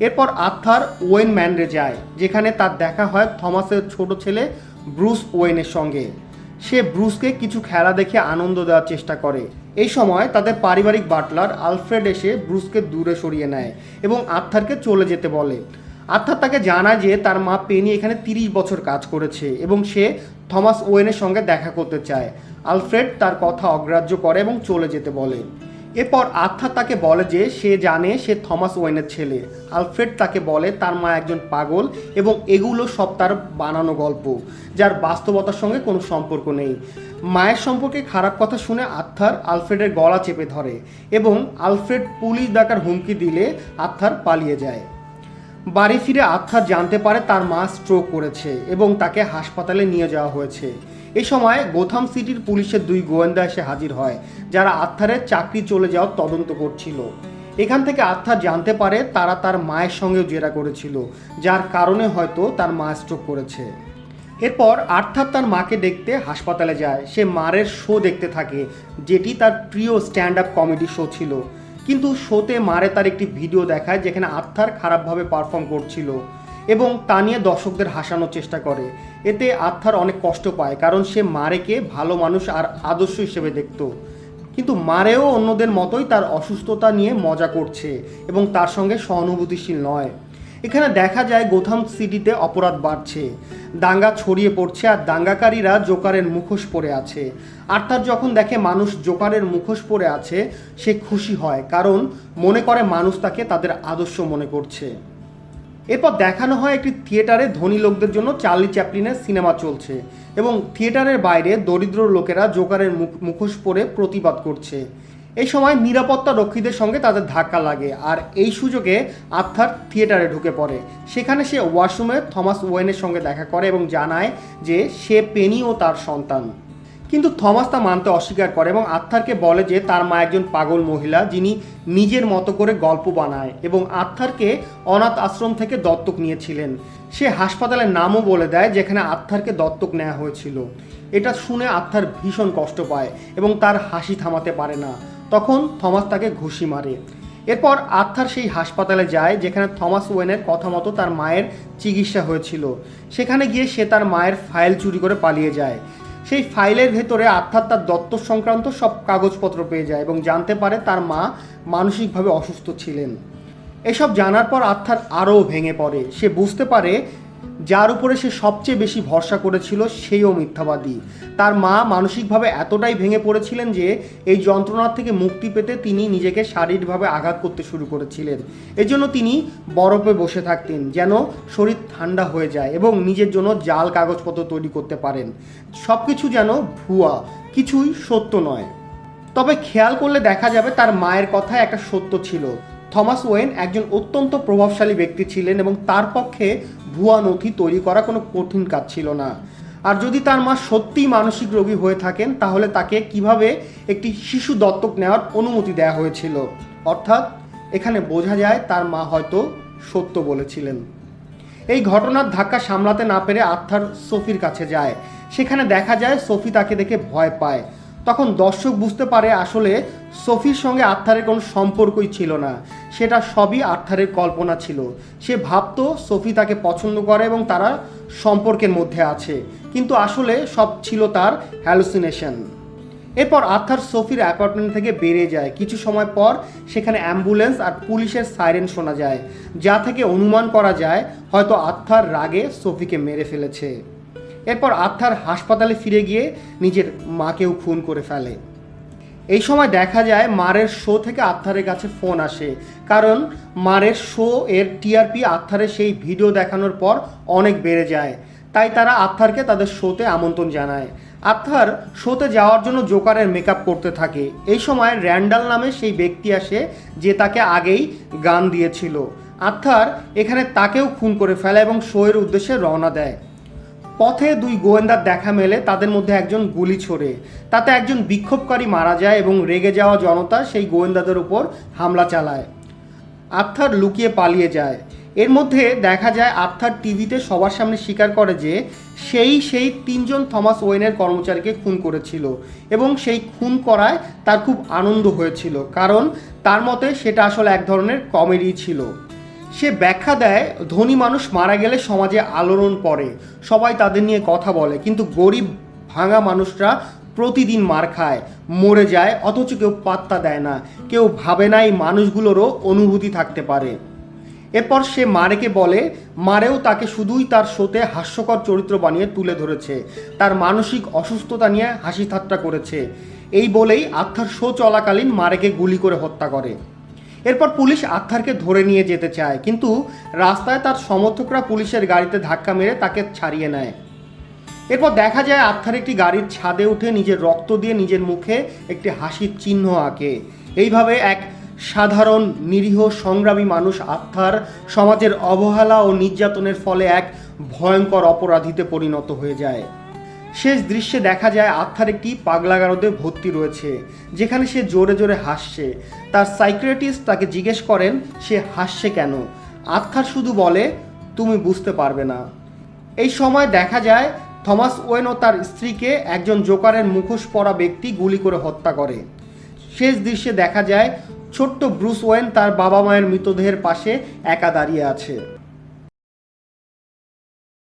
এরপর Arthur when ম্যানরে যায়, যেখানে তার দেখা হয় থমাসের ছোট ছেলে ব্রুস ওয়েনের সঙ্গে। সে ব্রুসকে কিছু খেলা দেখে আনন্দ দেওয়ার চেষ্টা করে। এই সময় তাদের পারিবারিক বাটলার আলফ্রেড এসে ব্রুসকে দূরে সরিয়ে নেয় এবং আর্থারকে চলে যেতে বলে। আর্থার তাকে জানায় যে তার মা পেনি এখানে তিরিশ বছর কাজ করেছে এবং সে থমাস ওয়েনের সঙ্গে দেখা করতে চায়। আলফ্রেড তার কথা অগ্রাহ্য করে এবং চলে যেতে বলে। এরপর আর্থার তাকে বলে যে, সে জানে সে থমাস ওয়েনের ছেলে। আলফ্রেড তাকে বলে, তার মা একজন পাগল এবং এগুলো সব তার বানানো গল্প, যার বাস্তবতার সঙ্গে কোনো সম্পর্ক নেই। মায়ের সম্পর্কে খারাপ কথা শুনে আর্থার আলফ্রেডের গলা চেপে ধরে এবং আলফ্রেড পুলিশ ডাকার হুমকি দিলে আর্থার পালিয়ে যায়। বাড়ি ফিরে আর্থার জানতে পারে তার মা স্ট্রোক করেছে এবং তাকে হাসপাতালে নিয়ে যাওয়া হয়েছে। এই সময় গোথাম সিটির পুলিশের দুই গোয়েন্দা এসে হাজির হয়, যারা আর্থারের চাকরি চলে যাওয়ার তদন্ত করছিল। এখান থেকে আর্থার জানতে পারে তারা তার মায়ের সঙ্গেও জেরা করেছিল, যার কারণে হয়তো তার মা স্ট্রোক করেছে। এরপর আর্থার তার মাকে দেখতে হাসপাতালে যায়। সে মারের শো দেখতে থাকে, যেটি তার প্রিয় স্ট্যান্ড আপ কমেডি শো ছিল। কিন্তু শোতে মারে তার একটি ভিডিও দেখায়, যেখানে আর্থার খারাপভাবে পারফর্ম করছিল এবং তা নিয়ে দর্শকদের হাসানোর চেষ্টা করে। এতে আর্থার অনেক কষ্ট পায়, কারণ সে মারেকে ভালো মানুষ আর আদর্শ হিসেবে দেখত। কিন্তু মারেও অন্যদের মতোই তার অসুস্থতা নিয়ে মজা করছে এবং তার সঙ্গে সহানুভূতিশীল নয়। এখানে দেখা যায় গোথাম সিটিতে অপরাধ বাড়ছে। দাঙ্গা ছড়িয়ে পড়ছে আর দাঙ্গাকারীরা জোকারের মুখোশ পরে আছে। আর তার যখন দেখে মানুষ জোকারের মুখোশ পরে আছে, সে খুশি হয়, কারণ মনে করে মানুষ তাকে তাদের আদর্শ মনে করছে। এরপর দেখানো হয় একটি থিয়েটারে ধনী লোকদের জন্য চার্লি চ্যাপলিনের সিনেমা চলছে এবং থিয়েটারের বাইরে দরিদ্র লোকেরা জোকারের মুখ, মুখোশ পরে প্রতিবাদ করছে। এই সময় নিরাপত্তা রক্ষীদের সঙ্গে তাদের ধাক্কা লাগে আর এই সুযোগে আর্থার থিয়েটারে ঢুকে পড়ে। সেখানে সে ওয়াশরুমে থমাস ওয়েনের সঙ্গে দেখা করে এবং জানায় যে সে পেনি ও তার সন্তান। কিন্তু থমাস তা মানতে অস্বীকার করে এবং আর্থারকে বলে যে তার মা একজন পাগল মহিলা যিনি নিজের মতো করে গল্প বানায় এবং আর্থারকে অনাথ আশ্রম থেকে দত্তক নিয়েছিলেন। সে হাসপাতালের নামও বলে দেয় যেখানে আর্থারকে দত্তক নেওয়া হয়েছিল। এটা শুনে আর্থার ভীষণ কষ্ট পায় এবং তার হাসি থামাতে পারে না। তখন থমাস তাকে ঘুষি মারে। এরপর আর্থার সেই হাসপাতালে যায় যেখানে থমাস ওয়েনের কথা মতো তার মায়ের চিকিৎসা হয়েছিল। সেখানে গিয়ে সে তার মায়ের ফাইল চুরি করে পালিয়ে যায়। সেই ফাইলের ভেতরে আর্থার তার দত্ত সংক্রান্ত সব কাগজপত্র পেয়ে যায় এবং জানতে পারে তার মা মানসিকভাবে অসুস্থ ছিলেন। এসব জানার পর আর্থার আরও ভেঙে পড়ে। সে বুঝতে পারে যার উপরে সে সবচেয়ে বেশি ভরসা করেছিল সেইও মিথ্যাবাদী। তার মা মানসিকভাবে এতটাই ভেঙে পড়েছিলেন যে এই যন্ত্রণার থেকে মুক্তি পেতে তিনি নিজেকে শারীরিকভাবে আঘাত করতে শুরু করেছিলেন। এজন্য তিনি বরফে বসে থাকতেন যেন শরীর ঠান্ডা হয়ে যায় এবং নিজের জন্য জাল কাগজপত্র তৈরি করতে পারেন। সব কিছু যেন ভুয়া, কিছুই সত্য নয়। তবে খেয়াল করলে দেখা যাবে তার মায়ের কথায় একটা সত্য ছিল। থমাস ওয়েন একজন অত্যন্ত প্রভাবশালী ব্যক্তি ছিলেন এবং তার পক্ষে ভুয়া নথি তৈরি করা কোনো কঠিন কাজ ছিল না। আর যদি তার মা সত্যিই মানসিক রোগী হয়ে থাকেন, তাহলে তাকে কীভাবে একটি শিশু দত্তক নেওয়ার অনুমতি দেওয়া হয়েছিল? অর্থাৎ, এখানে বোঝা যায় তার মা হয়তো সত্য বলেছিলেন। এই ঘটনার ধাক্কা সামলাতে না পেরে আর্থার সোফির কাছে যায়। সেখানে দেখা যায় সোফি তাকে দেখে ভয় পায়। তখন দর্শক বুঝতে পারে আসলে সোফির সঙ্গে আর্থারের কোনো সম্পর্কই ছিল না। সেটা সবই আর্থারের কল্পনা ছিল। সে ভাবতো সোফি তাকে পছন্দ করে এবং তারা সম্পর্কের মধ্যে আছে। কিন্তু আসলে সব ছিল তার হ্যালুসিনেশন এরপর আর্থার সোফির অ্যাপার্টমেন্ট থেকে বেরিয়ে যায়। কিছু সময় পর সেখানে অ্যাম্বুলেন্স আর পুলিশের সাইরেন শোনা যায়। যা থেকে অনুমান করা যায়, হয়তো আর্থার রাগে সোফিকে মেরে ফেলেছে। এরপর আর্থার হাসপাতালে ফিরে গিয়ে নিজের মাকেও খুন করে ফেলে। এই সময় দেখা যায় মারের শো থেকে আর্থারের কাছে ফোন আসে। কারণ মারের শো এর টিআরপি আর্থারের সেই ভিডিও দেখানোর পর অনেক বেড়ে যায়। তাই তারা আর্থারকে তাদের শোতে আমন্ত্রণ জানায়। আর্থার শোতে যাওয়ার জন্য জোকারের মেকআপ করতে থাকে। এই সময় র্যান্ডাল নামে সেই ব্যক্তি আসে যে তাকে আগেই গান দিয়েছিল। আর্থার এখানে তাকেও খুন করে ফেলে এবং শোয়ের উদ্দেশ্যে রওনা দেয়। পথে দুই গোয়েন্দার দেখা মেলে, তাদের মধ্যে একজন গুলি ছোড়ে। তাতে একজন বিক্ষোভকারী মারা যায় এবং রেগে যাওয়া জনতা সেই গোয়েন্দাদের উপর হামলা চালায়। আর্থার লুকিয়ে পালিয়ে যায়। এর মধ্যে দেখা যায় আর্থার টিভিতে সবার সামনে স্বীকার করে যে, সেই সেই তিনজন থমাস ওয়েনের কর্মচারীকে খুন করেছিল এবং সেই খুন করায় তার খুব আনন্দ হয়েছিল, কারণ তার মতে সেটা আসলে এক ধরনের কমেডি ছিল। সে ব্যাখ্যা দেয়, ধনী মানুষ মারা গেলে সমাজে আলোড়ন পড়ে, সবাই তাদের নিয়ে কথা বলে, কিন্তু গরিব ভাঙা মানুষরা প্রতিদিন মার খায়, মরে যায়, অথচ কেউ পাত্তা দেয় না, কেউ ভাবে না এই মানুষগুলোরও অনুভূতি থাকতে পারে। এরপর সে মারেকে বলে, মারেও তাকে শুধুই তার শোতে হাস্যকর চরিত্র বানিয়ে তুলে ধরেছে, তার মানসিক অসুস্থতা নিয়ে হাসি ঠাট্টা করেছে। এই বলেই আত্মার শো চলাকালীন মারেকে গুলি করে হত্যা করে। এরপর পুলিশ আত্মারকে ধরে নিয়ে যেতে চায়, কিন্তু রাস্তায় তার সমর্থকরা পুলিশের গাড়িতে ধাক্কা মেরে তাকে ছাড়িয়ে নেয়। এরপর দেখা যায় আত্মার একটি গাড়ির ছাদে উঠে নিজের রক্ত দিয়ে নিজের মুখে একটি হাসির চিহ্ন আঁকে। এইভাবে এক সাধারণ, নিরীহ, সংগ্রামী মানুষ আত্মার সমাজের অবহেলা ও নির্যাতনের ফলে এক ভয়ঙ্কর অপরাধীতে পরিণত হয়ে যায়। শেষ দৃশ্যে দেখা যায় আত্মার একটি পাগলাগারদে ভর্তি রয়েছে, যেখানে সে জোরে জোরে হাসছে। তার সাইক্রেটিস্ট তাকে জিজ্ঞেস করেন, সে হাসছে কেন? আত্মার শুধু বলে, তুমি বুঝতে পারবে না। এই সময় দেখা যায়, থমাস ওয়েন ও তার স্ত্রীকে একজন জোকারের মুখোশ পরা ব্যক্তি গুলি করে হত্যা করে। শেষ দৃশ্যে দেখা যায়, ছোট্ট ব্রুস ওয়েন তার বাবা মায়ের মৃতদেহের পাশে একা দাঁড়িয়ে আছে।